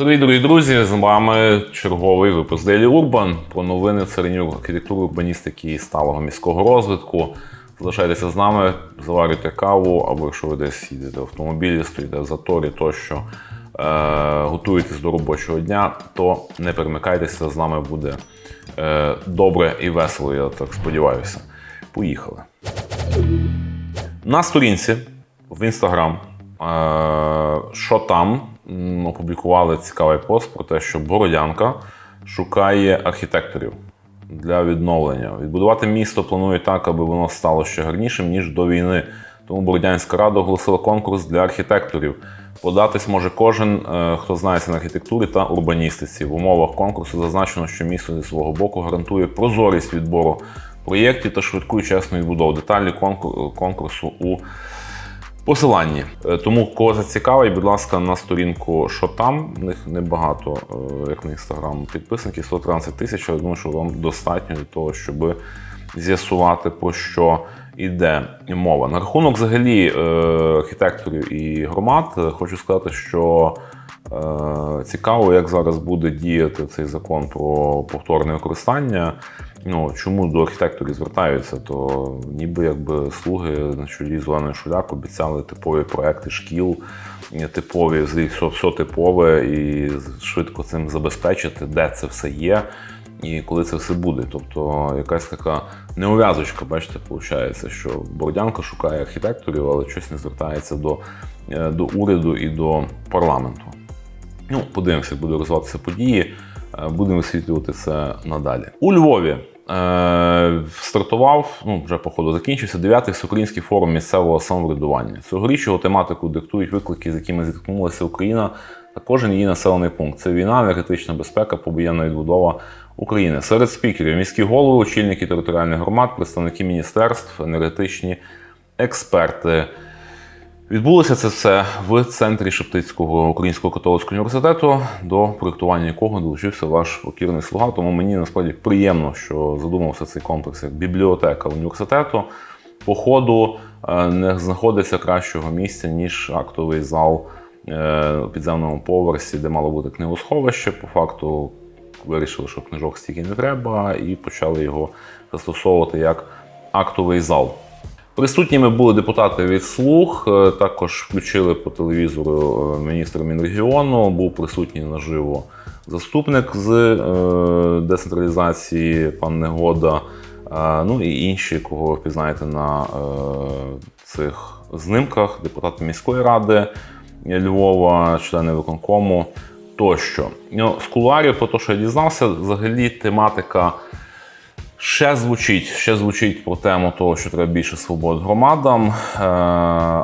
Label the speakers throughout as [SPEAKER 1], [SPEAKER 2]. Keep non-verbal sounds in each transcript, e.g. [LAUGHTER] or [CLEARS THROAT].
[SPEAKER 1] Привіт, дорогі друзі! З вами черговий випуск Daily Urban про новини царині архітектури, урбаністики і сталого міського розвитку. Залишайтеся з нами, заварюйте каву, або якщо ви десь їдете в автомобілі, стоїте в заторі, тощо е, готуєтесь до робочого дня, то не перемикайтеся, з нами буде е, добре і весело, я так сподіваюся. Поїхали. На сторінці в інстаграм, е, що там, опублікували цікавий пост про те, що Бородянка шукає архітекторів для відновлення. Відбудувати місто планує так, аби воно стало ще гарнішим, ніж до війни. Тому Бородянська рада оголосила конкурс для архітекторів. Податись може кожен, е, хто знається на архітектурі та урбаністиці. В умовах конкурсу зазначено, що місто зі свого боку гарантує прозорість відбору проєктів та швидку і чесну відбудову. Деталі конкурсу у посиланні. Е, Тому кого зацікавить, будь ласка, на сторінку, що там. В них небагато, е, як на інстаграм, підписників 113 тисяч. Я думаю, що вам достатньо для того, щоб з'ясувати, про що йде мова. На рахунок взагалі е, архітекторів і громад, хочу сказати, що. Е, Цікаво, як зараз буде діяти цей закон про повторне використання. Ну, чому до архітекторів звертаються, то ніби якби слуги на чолі з Оленою Шуляк обіцяли типові проекти шкіл, е, типові, все, все типове і швидко цим забезпечити, де це все є і коли це все буде. Тобто якась така неув'язочка, бачите, виходить, що Бородянка шукає архітекторів, але щось не звертається до, е, до уряду і до парламенту. Ну, подивимося, як буде розвиватися події. Е, Будемо висвітлювати це надалі. У Львові е, стартував, ну вже походу закінчився, дев'ятий всеукраїнський форум місцевого самоврядування. Цьогоріч його тематику диктують виклики, з якими зіткнулася Україна та кожен її населений пункт. Це війна, енергетична безпека, побоєнна відбудова України. Серед спікерів міські голови, очільники територіальних громад, представники міністерств, енергетичні експерти. Відбулося це все в центрі Шептицького українського католицького університету, до проєктування якого долучився ваш покірний слуга. Тому мені насправді приємно, що задумався цей комплекс як бібліотека університету. По ходу е, не знаходиться кращого місця, ніж актовий зал е, у підземному поверсі, де мало бути книгосховище. По факту вирішили, що книжок стільки не треба, і почали його застосовувати як актовий зал. Присутніми були депутати від слуг, е, також включили по телевізору е, міністр Мінрегіону, був присутній наживо заступник з е, децентралізації, пан Негода, ну і інші, кого впізнаєте на цих знимках, депутати міської ради Львова, члени виконкому тощо. Ну, з кулуарів, по те, що я дізнався, взагалі тематика. Ще звучить, ще звучить про тему того, що треба більше свобод громадам, е,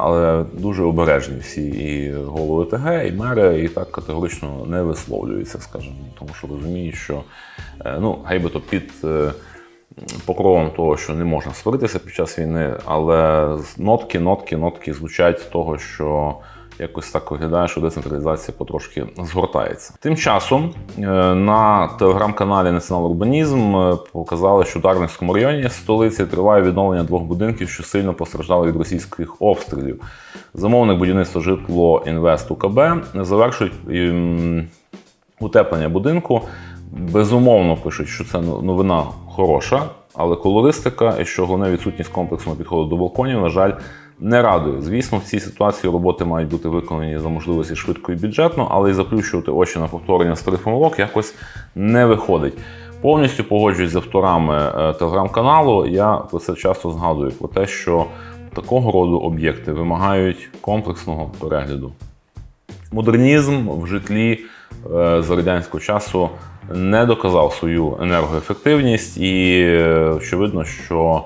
[SPEAKER 1] але дуже обережні всі і голови ТГ, і мери, і так категорично не висловлюються, скажімо, тому що розуміють, що е, ну, гайбито під е, покровом того, що не можна сваритися під час війни, але нотки, нотки, нотки звучать того, що якось так виглядає, що децентралізація потрошки згортається. Тим часом е, на телеграм-каналі Націонал Урбанізм е, показали, що в Дарницькому районі столиці триває відновлення двох будинків, що сильно постраждали від російських обстрілів. Замовник будівництва житло Інвест УКБ завершують ем, утеплення будинку. Безумовно пишуть, що це ну- новина хороша, але колористика і що головне відсутність комплексного підходу до балконів, на жаль, не радує. Звісно, в цій ситуації роботи мають бути виконані за можливості швидко і бюджетно, але і заплющувати очі на повторення старих помилок якось не виходить. Повністю погоджуюсь з авторами е, телеграм-каналу. Я про це часто згадую про те, що такого роду об'єкти вимагають комплексного перегляду. Модернізм в житлі е, за радянського часу не доказав свою енергоефективність, і е, очевидно, що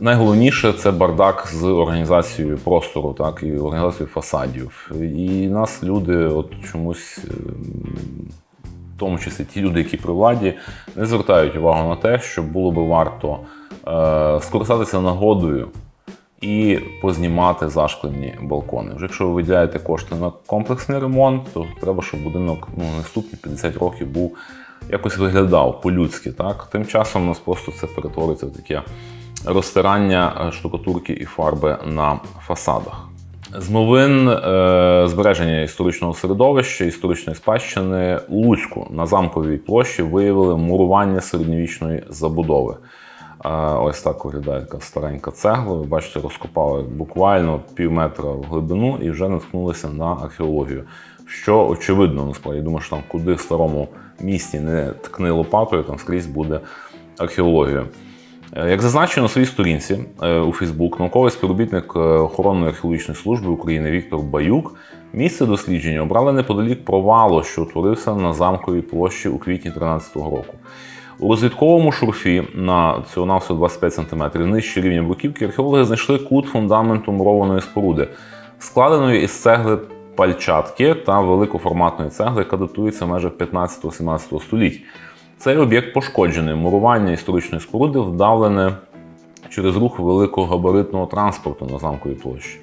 [SPEAKER 1] найголовніше це бардак з організацією простору, так, і організацією фасадів. І нас люди от чомусь. е, в тому числі ті люди, які при владі, не звертають увагу на те, що було би варто е, скористатися нагодою і познімати зашклені балкони. Вже якщо ви виділяєте кошти на комплексний ремонт, то треба, щоб будинок ну, наступні 50 років був якось виглядав по-людськи. Так? Тим часом у нас просто це перетвориться в таке розтирання е, штукатурки і фарби на фасадах. З новин е, збереження історичного середовища, історичної спадщини Луцьку на замковій площі виявили мурування середньовічної забудови. Е, ось так виглядає така старенька цегла. Ви бачите, розкопали буквально пів метра в глибину і вже наткнулися на археологію. Що очевидно, насправді, я думаю, що там куди в старому місті не ткни лопатою, там скрізь буде археологія. Е, Як зазначено на своїй сторінці е, у Фейсбук, науковий співробітник е, охоронної археологічної служби України Віктор Баюк місце дослідження обрали неподалік провалу, що утворився на замковій площі у квітні 2013 року. У розвідковому шурфі на цього навсього 25 см нижче рівня бруківки археологи знайшли кут фундаменту мурованої споруди, складеної із цегли пальчатки та великоформатної цегли, яка датується в межах 15-17 століть. Цей об'єкт пошкоджений. Мурування історичної споруди вдавлене через рух великогабаритного транспорту на замковій площі.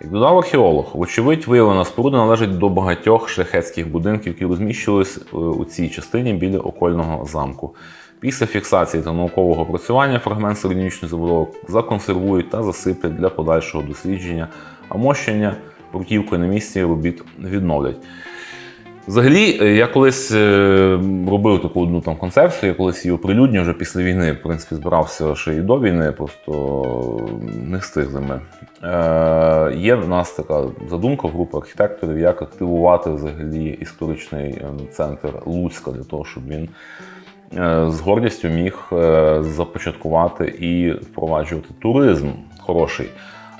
[SPEAKER 1] Як додав археолог, вочевидь, виявлена споруда належить до багатьох шляхетських будинків, які розміщувались е, у цій частині біля окольного замку. Після фіксації та наукового опрацювання фрагмент середньовічної забудови законсервують та засиплять для подальшого дослідження, а мощення бруківкою на місці робіт відновлять. Взагалі, е, я колись е, робив таку одну там концепцію, я колись її оприлюднював вже після війни. В принципі, збирався ще і до війни, просто не встигли ми. Е, є в нас така задумка в групи архітекторів, як активувати взагалі історичний е, центр Луцька для того, щоб він з гордістю міг започаткувати і впроваджувати туризм хороший.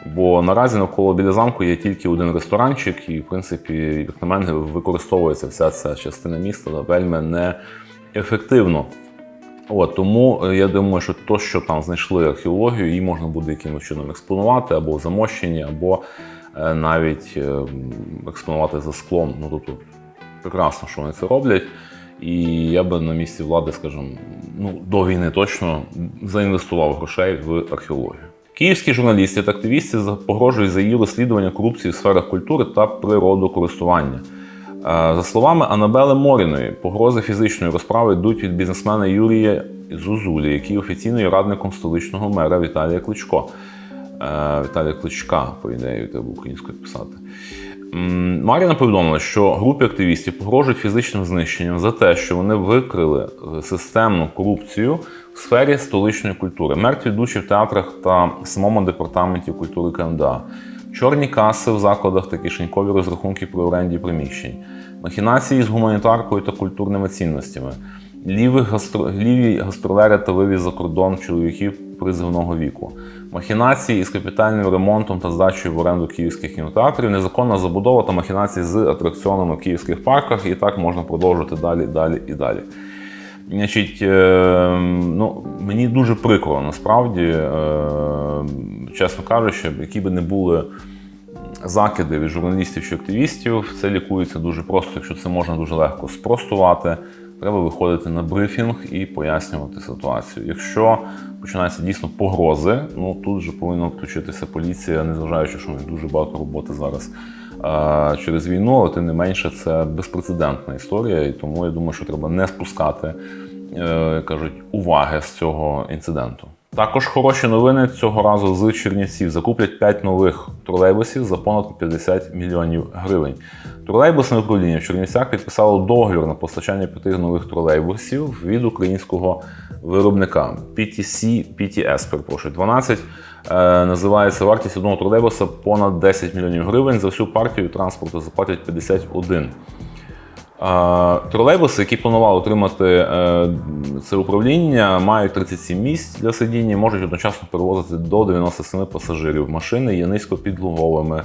[SPEAKER 1] Бо наразі навколо біля замку є тільки один ресторанчик, і, в принципі, як на мене, використовується вся ця частина міста вельми неефективно. От, тому е, я думаю, що то, що там знайшли археологію, її можна буде якимось чином експонувати або в замощенні, або е, навіть е, експонувати за склом. Ну, тобто, прекрасно, що вони це роблять. І я би на місці влади, скажімо, ну, до війни точно заінвестував грошей в археологію. Київські журналісти та активісти погрожують за її розслідування корупції в сферах культури та природокористування. Е, За словами Анабели Моріної, погрози фізичної розправи йдуть від бізнесмена Юрія Зузулі, який офіційно є радником столичного мера Віталія Кличко. Е, Віталія Кличка, по ідеї, треба українською писати. Маріна повідомила, що групі активістів погрожують фізичним знищенням за те, що вони викрили е, системну корупцію в сфері столичної культури. Мертві душі в театрах та самому департаменті культури КМДА, чорні каси в закладах та кишенькові розрахунки при оренді приміщень, махінації з гуманітаркою та культурними цінностями, ліві, гастро... ліві гастролери та вивіз за кордон чоловіків призивного віку, махінації із капітальним ремонтом та здачею в оренду київських кінотеатрів, незаконна забудова та махінації з атракціонами в київських парках, і так можна продовжувати далі, далі і далі. Значить, е, ну, мені дуже прикро насправді, е, чесно кажучи, які би не були закиди від журналістів чи активістів, це лікується дуже просто, якщо це можна дуже легко спростувати. Треба виходити на брифінг і пояснювати ситуацію. Якщо починаються дійсно погрози, ну тут же повинна включитися поліція, незважаючи, що них дуже багато роботи зараз через війну, але тим не менше це безпрецедентна історія, і тому я думаю, що треба не спускати е, кажуть, уваги з цього інциденту. Також хороші новини цього разу з Чернівців закуплять 5 нових тролейбусів за понад 50 мільйонів гривень. Тролейбусне управління в Чернівцях підписало договір на постачання п'яти нових тролейбусів від українського виробника PTC, PTS, перепрошую, 12. Е, називається вартість одного тролейбуса понад 10 мільйонів гривень. За всю партію транспорту заплатять 51. Тролейбуси, які планували отримати е, це управління, мають 37 місць для сидіння можуть одночасно перевозити до 97 пасажирів. Машини є низькопідлоговими,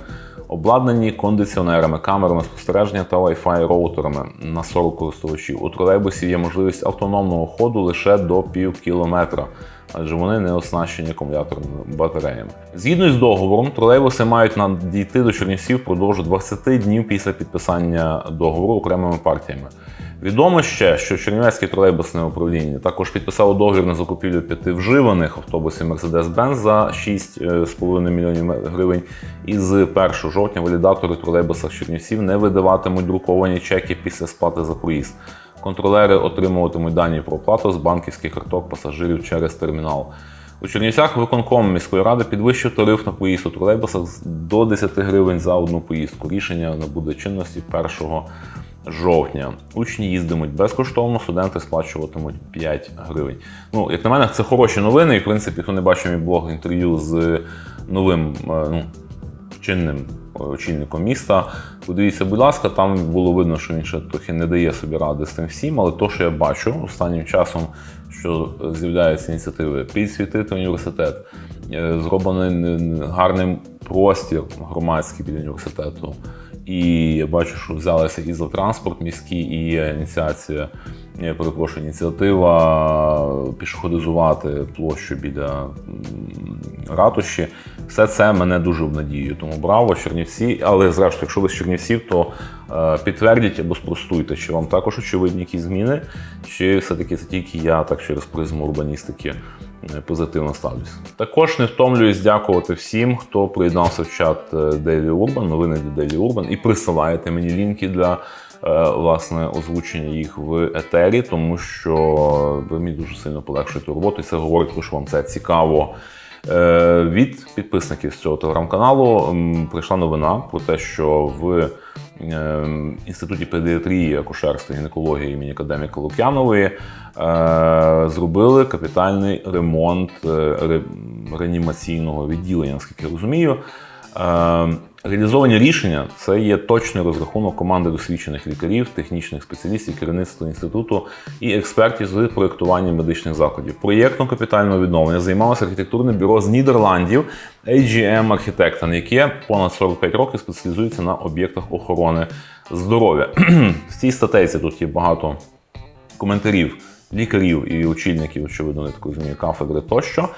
[SPEAKER 1] обладнані кондиціонерами, камерами спостереження та Wi-Fi роутерами на 40 користувачів. У тролейбусі є можливість автономного ходу лише до пів кілометра. Адже вони не оснащені акумуляторними батареями. Згідно з договором, тролейбуси мають надійти до Чернівців впродовж 20 днів після підписання договору окремими партіями. Відомо ще, що Чернівецьке тролейбусне управління також підписало договір на закупівлю п'яти вживаних автобусів Mercedes-Benz за 6,5 мільйонів гривень. І з 1 жовтня валідатори тролейбусах Чернівців не видаватимуть друковані чеки після сплати за проїзд. Контролери отримуватимуть дані про оплату з банківських карток пасажирів через термінал. У Чернівцях виконком міської ради підвищив тариф на поїзд у тролейбусах до 10 гривень за одну поїздку. Рішення набуде чинності 1 жовтня. Учні їздимуть безкоштовно, студенти сплачуватимуть 5 гривень. Ну, як на мене, це хороші новини. І, в принципі, хто не бачив мій блог інтерв'ю з новим е, ну, чинним е, очільником міста. Подивіться, будь ласка, там було видно, що він ще трохи не дає собі ради з тим всім, але то, що я бачу останнім часом, що з'являються ініціативи підсвітити університет, е, зроблений гарним простір громадський біля університету. І я бачу, що взялися і за транспорт міський, і є ініціація, я перепрошую, ініціатива пішоходизувати площу біля ратуші. Все це мене дуже обнадіює. Тому браво, Чернівці. Але зрештою, якщо ви з Чернівців, то е, підтвердіть або спростуйте, чи вам також очевидні якісь зміни, чи все-таки це тільки я так через призму урбаністики позитивно ставлюсь. Також не втомлююсь дякувати всім, хто приєднався в чат е, Daily Urban, новини для Daily Urban, і присилаєте мені лінки для е, власне озвучення їх в етері, тому що ви мені дуже сильно полегшуєте роботу, і це говорить, про що вам це цікаво. Е, Від підписників з цього телеграм-каналу прийшла новина про те, що в е, інституті педіатрії, акушерства гінекології імені академіка Лук'янової е, зробили капітальний ремонт е, реанімаційного відділення, наскільки я розумію. Реалізовані рішення це є точний розрахунок команди досвідчених лікарів, технічних спеціалістів, керівництва інституту і експертів з проєктування медичних закладів. Проєктом капітального відновлення займалося архітектурне бюро з Нідерландів AGM Architecten, яке понад 45 років спеціалізується на об'єктах охорони здоров'я. [CLEARS THROAT] В цій статейці тут є багато коментарів лікарів і очільників, очевидно, не так розумію, кафедри тощо.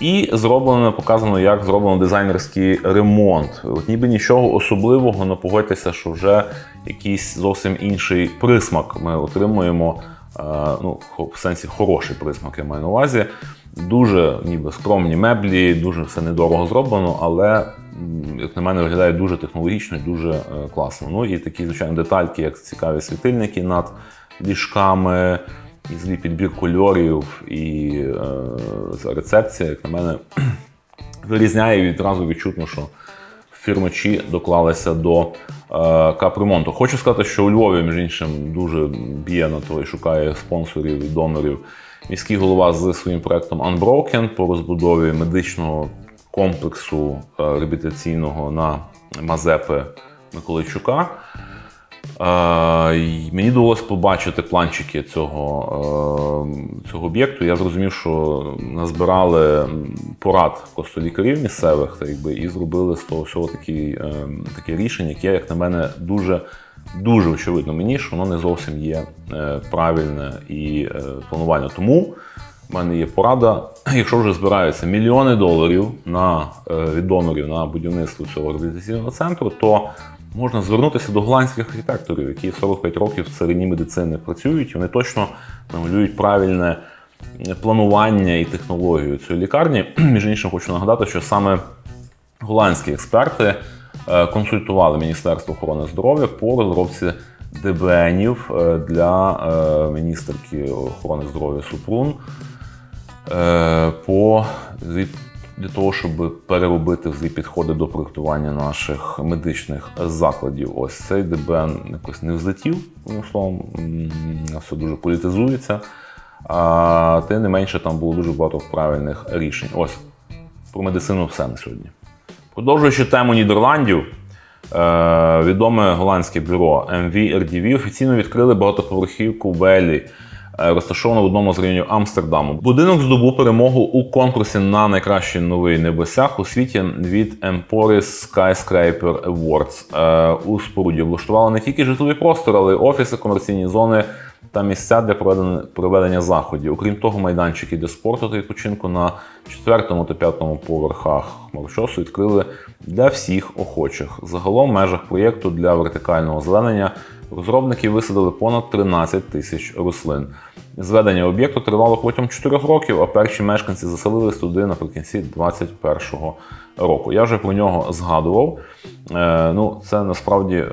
[SPEAKER 1] І зроблено, показано, як зроблено дизайнерський ремонт. От ніби нічого особливого, але погодьтеся, що вже якийсь зовсім інший присмак ми отримуємо. е, Ну, в сенсі хороший присмак, я маю на увазі. Дуже ніби скромні меблі, дуже все недорого зроблено, але, як на мене, виглядає дуже технологічно і дуже е, класно. Ну і такі, звичайно, детальки, як цікаві світильники над ліжками, і злий підбір кольорів, і е, рецепція, як на мене, [CLEARS THROAT] вирізняє і відразу відчутно, що фірмачі доклалися до е, капремонту. Хочу сказати, що у Львові, між іншим, дуже б'є на то і шукає спонсорів і донорів. Міський голова з своїм проектом Unbroken по розбудові медичного комплексу е, реабілітаційного на Мазепи Миколайчука. Мені довелося побачити планчики цього, е, цього об'єкту. Я зрозумів, що назбирали порад просто лікарів місцевих та якби, і зробили з того всього такі, е, таке рішення, яке, як на мене, дуже. Дуже очевидно мені, що воно не зовсім є е, правильне і планувальне. Тому в мене є порада, [CLEARS THROAT] якщо вже збираються мільйони доларів на, від донорів на будівництво цього реабілітаційного центру, то можна звернутися до голландських архітекторів, які 45 років в царині медицини працюють. Вони точно намалюють правильне планування і технологію цієї лікарні. [CLEARS THROAT] Між іншим, хочу нагадати, що саме голландські експерти е, консультували Міністерство охорони здоров'я по розробці ДБНів е, для е, міністерки охорони здоров'я Супрун по для того, щоб переробити взагалі підходи до проєктування наших медичних закладів. Ось цей ДБН якось не взлетів, одним словом, все дуже політизується. А тим не менше, там було дуже багато правильних рішень. Ось про медицину все на сьогодні. Продовжуючи тему Нідерландів, е, відоме голландське бюро MV-RDV офіційно відкрили багатоповерхівку в Е, в одному з районів Амстердаму. Будинок здобув перемогу у конкурсі на найкращий новий небосяг у світі від Emporis Skyscraper Awards. Е, У споруді влаштували не тільки житлові простори, але й офіси, комерційні зони та місця для проведення, заходів. Окрім того, майданчики для спорту та відпочинку на четвертому та п'ятому поверхах хмарочосу відкрили для всіх охочих. Загалом в межах проєкту для вертикального озеленення розробники висадили понад 13 тисяч рослин. Зведення об'єкту тривало протягом 4 років, а перші мешканці заселились туди наприкінці 2021 року. Я вже про нього згадував. Е, ну, це насправді, е,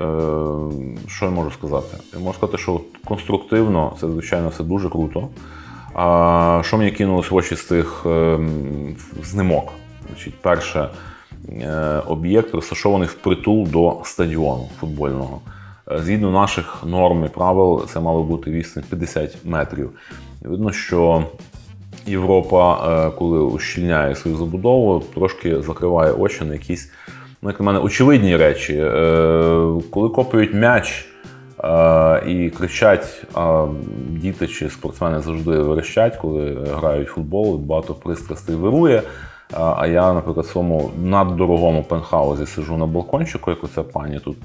[SPEAKER 1] що я можу сказати? Я можу сказати, що конструктивно це, звичайно, все дуже круто. А, що мені кинулось в очі з тих ем, знімок? Значить, перше, е, об'єкт розташований впритул до стадіону футбольного. Е, Згідно наших норм і правил, це мало бути відстань 50 метрів. Видно, що Європа, е, коли ущільняє свою забудову, трошки закриває очі на якісь, ну, як на мене, очевидні речі. Е, Коли копають м'яч і кричать, діти чи спортсмени завжди верещать, коли грають в футбол, багато пристрастей вирує. А я, наприклад, в своєму наддорогому пентхаузі сижу на балкончику, як оця пані тут.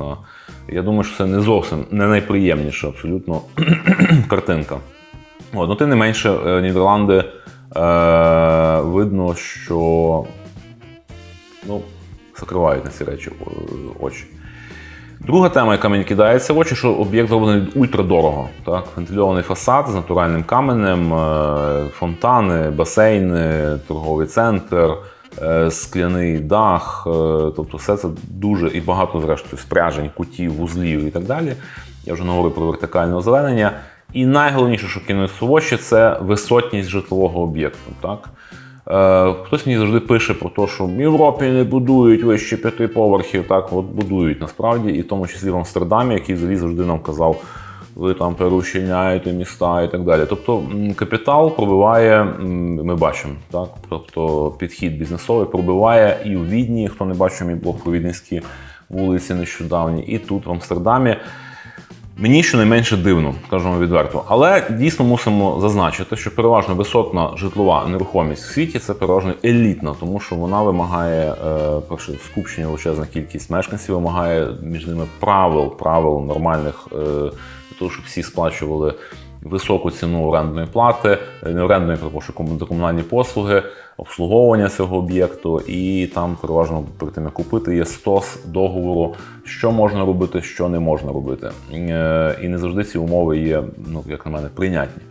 [SPEAKER 1] Я думаю, що це не зовсім не найприємніша абсолютно [CLEARS THROAT] картинка. От, ну, тим не менше, е, Нідерланди е, видно, що ну, закривають на ці речі е, очі. Друга тема, яка мені кидається в очі, що об'єкт зроблений ультрадорого. Так? Вентильований фасад з натуральним каменем, е, фонтани, басейни, торговий центр, е, скляний дах. е, Тобто все це дуже і багато, зрештою, спряжень, кутів, вузлів і так далі. Я вже не говорю про вертикальне озеленення. І найголовніше, що кинулося в очі, це висотність житлового об'єкту. Так? Е, Хтось мені завжди пише про те, що в Європі не будують вище п'яти поверхів. Так, от будують насправді, і в тому числі в Амстердамі, який взагалі завжди нам казав, ви там переущільняєте міста і так далі. Тобто капітал пробиває, ми бачимо, так? Тобто підхід бізнесовий пробиває і в Відні, хто не бачив мій блог про віденські вулиці нещодавні, і тут в Амстердамі. Мені щонайменше дивно, скажімо відверто. Але дійсно мусимо зазначити, що переважно висотна житлова нерухомість в світі це переважно елітна, тому що вона вимагає е, перше скупчення величезна кількість мешканців, вимагає між ними правил, правил нормальних е, для того, щоб всі сплачували високу ціну орендної плати, е, не орендної, перепрошую, кому- комунальні послуги, обслуговування цього об'єкту, і там переважно перед тим як купити є стос договору, що можна робити, що не можна робити. Е, І не завжди ці умови є, ну як на мене, прийнятні.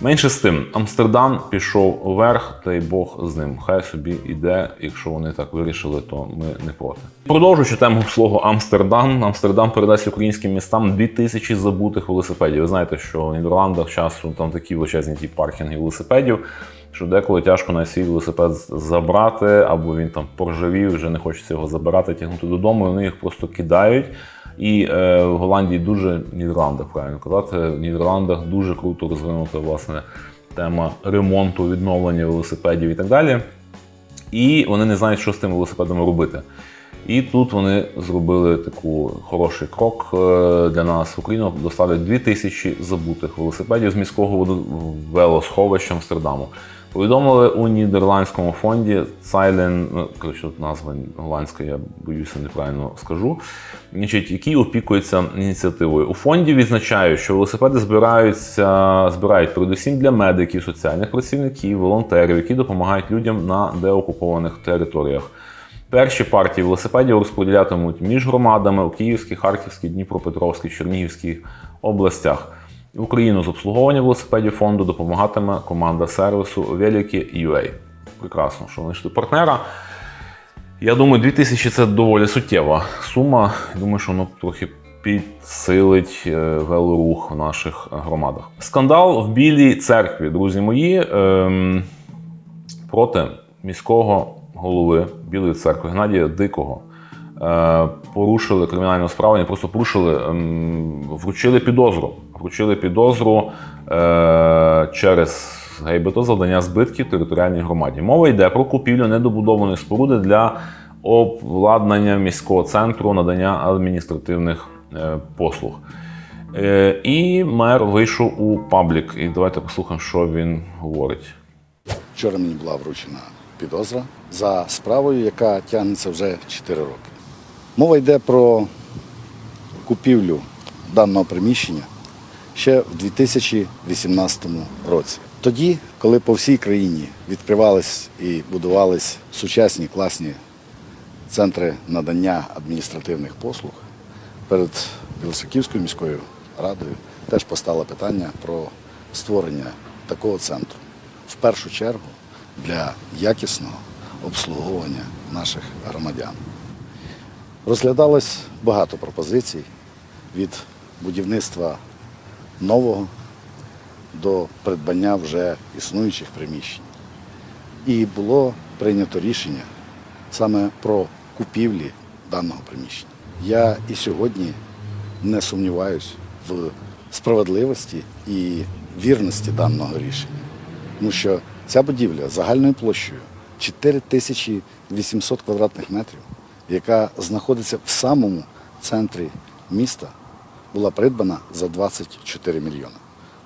[SPEAKER 1] Менше з тим, Амстердам пішов вверх, та й Бог з ним. Хай собі іде, якщо вони так вирішили, то ми не проти. Продовжуючи тему свого Амстердам, Амстердам передасть українським містам 2000 забутих велосипедів. Ви знаєте, що в Нідерландах часу там такі величезні ті паркінги велосипедів, що деколи тяжко на свій велосипед забрати, або він там поржавів, вже не хочеться його забирати, тягнути додому, і вони їх просто кидають. І е, в Голландії дуже в Нідерландах, правильно казати, в Нідерландах дуже круто розвинута власне тема ремонту, відновлення велосипедів і так далі. І вони не знають, що з тими велосипедами робити. І тут вони зробили таку хороший крок е, для нас в Україну. Доставлять 2000 забутих велосипедів з міського велосховища Амстердаму. Повідомили у нідерландському фонді Silent, ну, коротше, назва голландська, я боюся, неправильно скажу, значить, який опікується ініціативою. У фонді відзначають, що велосипеди збираються, збирають передусім для медиків, соціальних працівників, волонтерів, які допомагають людям на деокупованих територіях. Перші партії велосипедів розподілятимуть між громадами у Київській, Харківській, Дніпропетровській, Чернігівській областях. Україну з обслуговування велосипедів фонду допомагатиме команда сервісу Велики UA. Прекрасно, що знайшли партнера. Я думаю, 2000 це доволі суттєва сума. Думаю, що воно трохи підсилить е, велорух в наших громадах. Скандал в Білій церкві, друзі мої, ем, проти міського голови Білої церкви Геннадія Дикого. Е, Порушили кримінальну справу, просто порушили, ем, вручили підозру. Вручили підозру е, через гейбето завдання збитків територіальній громаді. Мова йде про купівлю недобудованої споруди для обладнання міського центру надання адміністративних е, послуг. І мер вийшов у паблік. І давайте послухаємо, що він говорить.
[SPEAKER 2] Вчора мені була вручена підозра за справою, яка тягнеться вже 4 роки. Мова йде про купівлю даного приміщення ще в 2018 році. Тоді, коли по всій країні відкривались і будувались сучасні класні центри надання адміністративних послуг, перед Білосаківською міською радою теж постало питання про створення такого центру. В першу чергу для якісного обслуговування наших громадян. Розглядалось багато пропозицій від будівництва нового до придбання вже існуючих приміщень. І було прийнято рішення саме про купівлі даного приміщення. Я і сьогодні не сумніваюся в справедливості і вірності даного рішення. Тому що ця будівля загальною площею 4800 квадратних метрів, яка знаходиться в самому центрі міста, була придбана за 24 мільйони.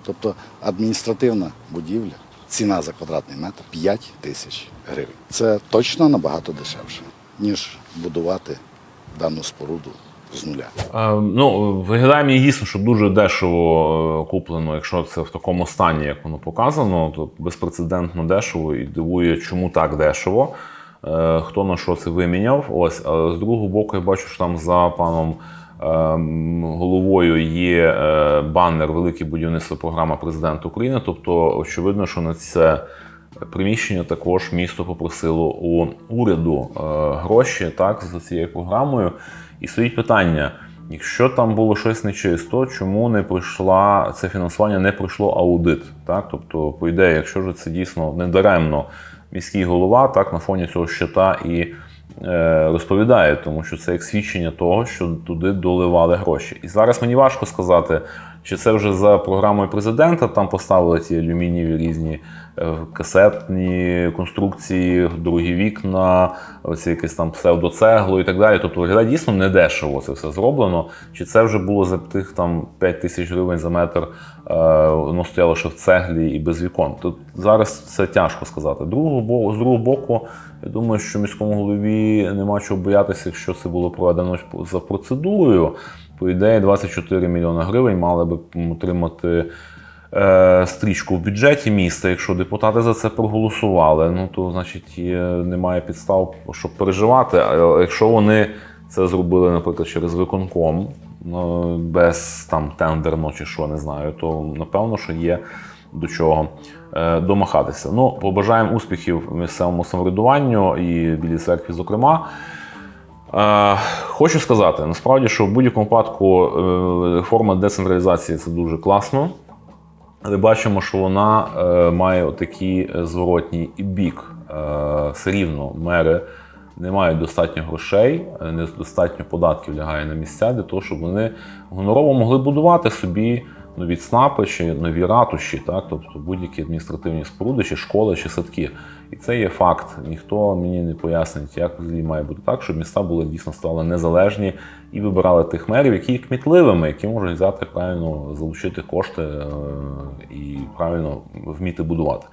[SPEAKER 2] Тобто адміністративна будівля, ціна за квадратний метр 5 тисяч гривень. Це точно набагато дешевше, ніж будувати дану споруду з нуля.
[SPEAKER 1] Е, ну, виглядає мені дійсно, що дуже дешево е, куплено, якщо це в такому стані, як воно показано, то безпрецедентно дешево і дивує, чому так дешево. Е, хто на що це виміняв. Ось, а з другого боку, я бачу, що там за паном ем, головою є е, банер Велике будівництво програма президента України. Тобто, очевидно, що на це приміщення також місто попросило у уряду е, гроші так, за цією програмою. І стоїть питання: якщо там було щось нечисто, чому не прийшла це фінансування, не пройшло аудит? Так? Тобто, по ідеї, якщо ж це дійсно недаремно міський голова, так на фоні цього щита і е, розповідає, тому що це як свідчення того, що туди доливали гроші. І зараз мені важко сказати, чи це вже за програмою президента там поставили ті алюмінієві різні е, касетні конструкції, дорогі вікна, оці якесь там псевдоцегло і так далі. Тобто виглядає дійсно недешево це все зроблено. Чи це вже було за тих там 5 тисяч гривень за метр, е, воно стояло ще в цеглі і без вікон. Тут зараз це тяжко сказати. Другого боку, з другого боку, я думаю, що міському голові нема чого боятися, якщо це було проведено за процедурою. По ідеї, 24 мільйони гривень мали би отримати е, стрічку в бюджеті міста. Якщо депутати за це проголосували, ну то значить немає підстав, щоб переживати. А якщо вони це зробили, наприклад, через виконком, ну, без там тендерно чи що, не знаю, то напевно, що є до чого е, домахатися. Ну, побажаємо успіхів місцевому самоврядуванню і білій церкві, зокрема. Е, Хочу сказати, насправді, що в будь-якому випадку е, форма децентралізації це дуже класно, але бачимо, що вона е, має отакий зворотній бік. Все рівно мери не мають достатньо грошей, недостатньо податків лягає на місця для того, щоб вони гонорово могли будувати собі нові ЦНАПи чи нові ратуші, так? тобто будь-які адміністративні споруди, чи школи, чи садки. І це є факт. Ніхто мені не пояснить, як взагалі має бути так, щоб міста були дійсно стали незалежні і вибирали тих мерів, які є кмітливими, які можуть взяти правильно залучити кошти е, і правильно вміти будувати.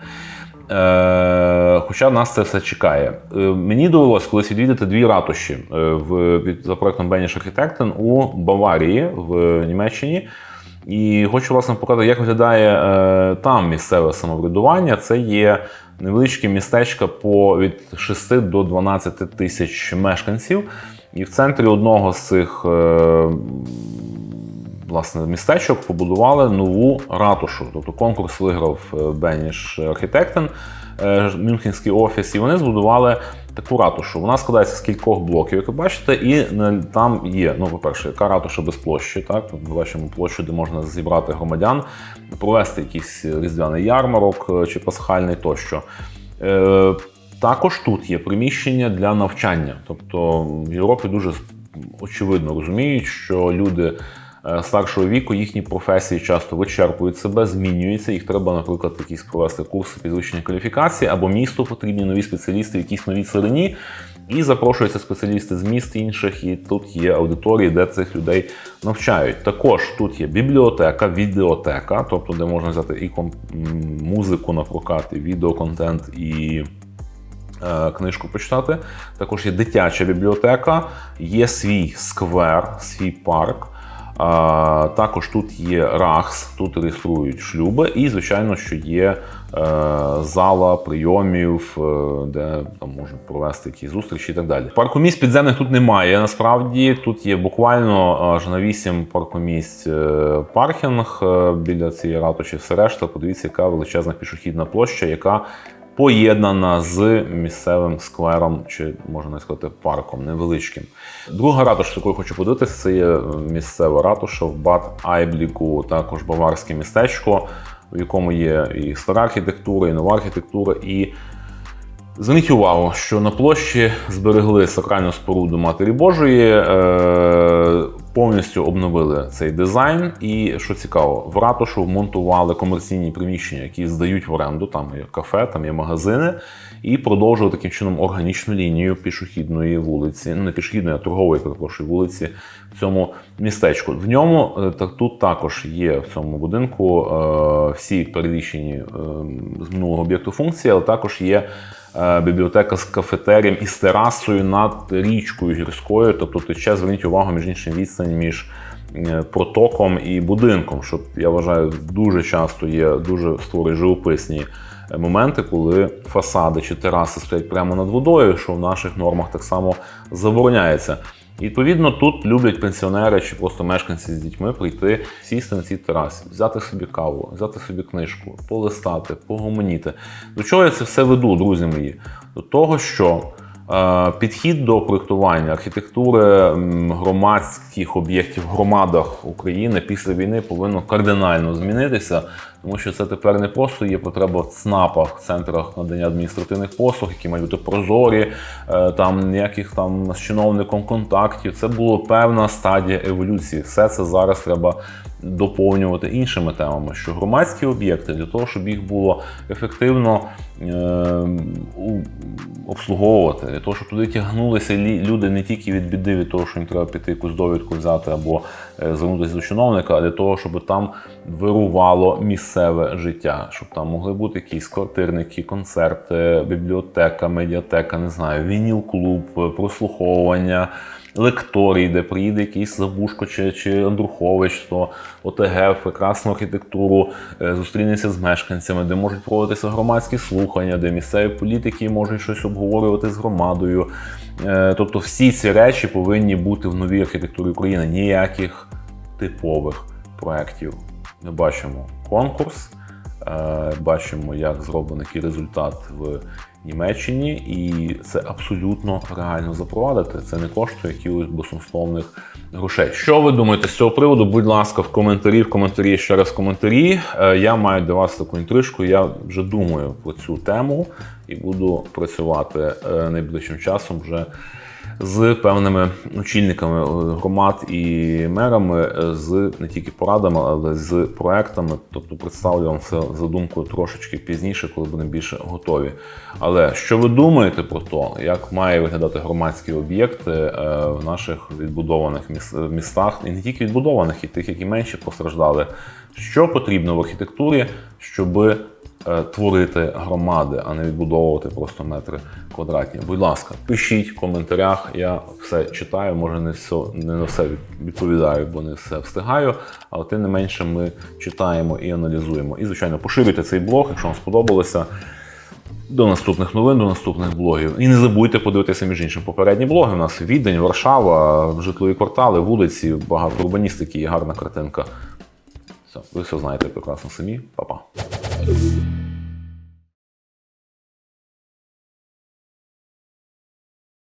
[SPEAKER 1] Е, хоча нас це все чекає. Е, мені довелося колись відвідати дві ратуші в, за проектом Беніш Архітектен у Баварії в Німеччині. І хочу власне показати, як виглядає е, там місцеве самоврядування. Це є невеличке містечко по від 6 до 12 тисяч мешканців. І в центрі одного з цих е, власне, містечок побудували нову ратушу. Тобто конкурс виграв е, Беніш Архітектен, е, Мюнхенський офіс, і вони збудували таку ратушу. Вона складається з кількох блоків, як ви бачите, і там є, ну, по-перше, яка ратуша без площі. Так? Ми бачимо площу, де можна зібрати громадян, провести якийсь різдвяний ярмарок е, чи пасхальний тощо. Е, також тут є приміщення для навчання. Тобто в Європі дуже очевидно розуміють, що люди старшого віку, їхні професії часто вичерпують себе, змінюються. Їх треба, наприклад, якісь провести курси підвищення кваліфікації, або місту потрібні нові спеціалісти, в якійсь новій царині. І запрошуються спеціалісти з міст інших, і тут є аудиторії, де цих людей навчають. Також тут є бібліотека, відеотека, тобто де можна взяти і музику на прокат, і відеоконтент, і е, книжку почитати. Також є дитяча бібліотека, є свій сквер, свій парк. Також тут є РАХС, тут реєструють шлюби, і, звичайно, що є е, зала прийомів, е, де там можна провести якісь зустрічі і так далі. Паркомісць підземних тут немає. Насправді тут є буквально аж на 8 паркомісць е, паркінг е, біля цієї ратуші. Все решта, подивіться, яка величезна пішохідна площа, яка поєднана з місцевим сквером, чи можна сказати, парком невеличким. Друга ратуша, якою хочу подивитися, це є місцева ратуша в Бад Айбліку, також баварське містечко. в якому є і стара архітектура, і нова архітектура. І Зверніть увагу, що на площі зберегли сакральну споруду Матері Божої, е, повністю обновили цей дизайн. І що цікаво, в ратушу вмонтували комерційні приміщення, які здають в оренду. Там є кафе, там є магазини, і продовжили таким чином органічну лінію пішохідної вулиці, ну не пішохідної, а торгової перепрошую, вулиці в цьому містечку. В ньому е, так тут також є в цьому будинку е, всі перелічені е, з минулого об'єкту функції, але також є бібліотека з кафетерієм і з терасою над річкою гірською. Тобто тече, зверніть увагу між іншим відстань між е, протоком і будинком, що я вважаю дуже часто є дуже створює живописні е, моменти, коли фасади чи тераси стоять прямо над водою, що в наших нормах так само забороняється. І відповідно тут люблять пенсіонери чи просто мешканці з дітьми прийти, сісти на цій терасі, взяти собі каву, взяти собі книжку, полистати, погомоніти. До чого я це все веду, друзі мої? До того, що е, підхід до проєктування архітектури громадських об'єктів в громадах України після війни повинно кардинально змінитися, тому що це тепер не просто є потреба в ЦНАПах, центрах надання адміністративних послуг, які мають бути прозорі, е, там ніяких там з чиновником контактів. Це була певна стадія еволюції. Все це зараз треба доповнювати іншими темами, що громадські об'єкти для того, щоб їх було ефективно е, обслуговувати, для того, щоб туди тягнулися люди не тільки від біди, від того, що їм треба піти якусь довідку взяти або звернутися до чиновника, для того, щоб там вирувало місцеве життя, щоб там могли бути якісь квартирники, концерти, бібліотека, медіатека, не знаю, вініл-клуб, е, прослуховування. Лекторій, де приїде якийсь Забушко чи, чи Андрухович, то ОТГ прекрасну архітектуру е, зустрінеться з мешканцями, де можуть проводитися громадські слухання, де місцеві політики можуть щось обговорювати з громадою. Е, Тобто всі ці речі повинні бути в новій архітектурі України. Ніяких типових проєктів. Ми бачимо конкурс, е, бачимо, як зроблений результат в Німеччині, і це абсолютно реально запровадити. Це не коштує якихось баснословних грошей. Що ви думаєте з цього приводу? Будь ласка, в коментарі, в коментарі, ще раз в коментарі. Е, Я маю для вас таку інтрижку. Я вже думаю про цю тему і буду працювати е, найближчим часом вже з певними очільниками е, громад і мерами, е, з не тільки порадами, але з проектами. Тобто представлю вам це задумкою трошечки пізніше, коли будемо більше готові. Але що ви думаєте про те, як має виглядати громадські об'єкти е, в наших відбудованих містах, і не тільки відбудованих, і тих, які менше постраждали? Що потрібно в архітектурі, щоби творити громади, а не відбудовувати просто метри квадратні. Будь ласка, пишіть в коментарях. Я все читаю. Може, не все не на все відповідаю, бо не все встигаю. Але тим не менше, ми читаємо і аналізуємо. І, звичайно, поширюйте цей блог, якщо вам сподобалося. До наступних новин, до наступних блогів. І не забудьте подивитися між іншим попередні блоги. У нас Відень, Варшава, житлові квартали, вулиці, багато урбаністики і гарна картинка. Все, ви все знаєте прекрасно самі. Па-па.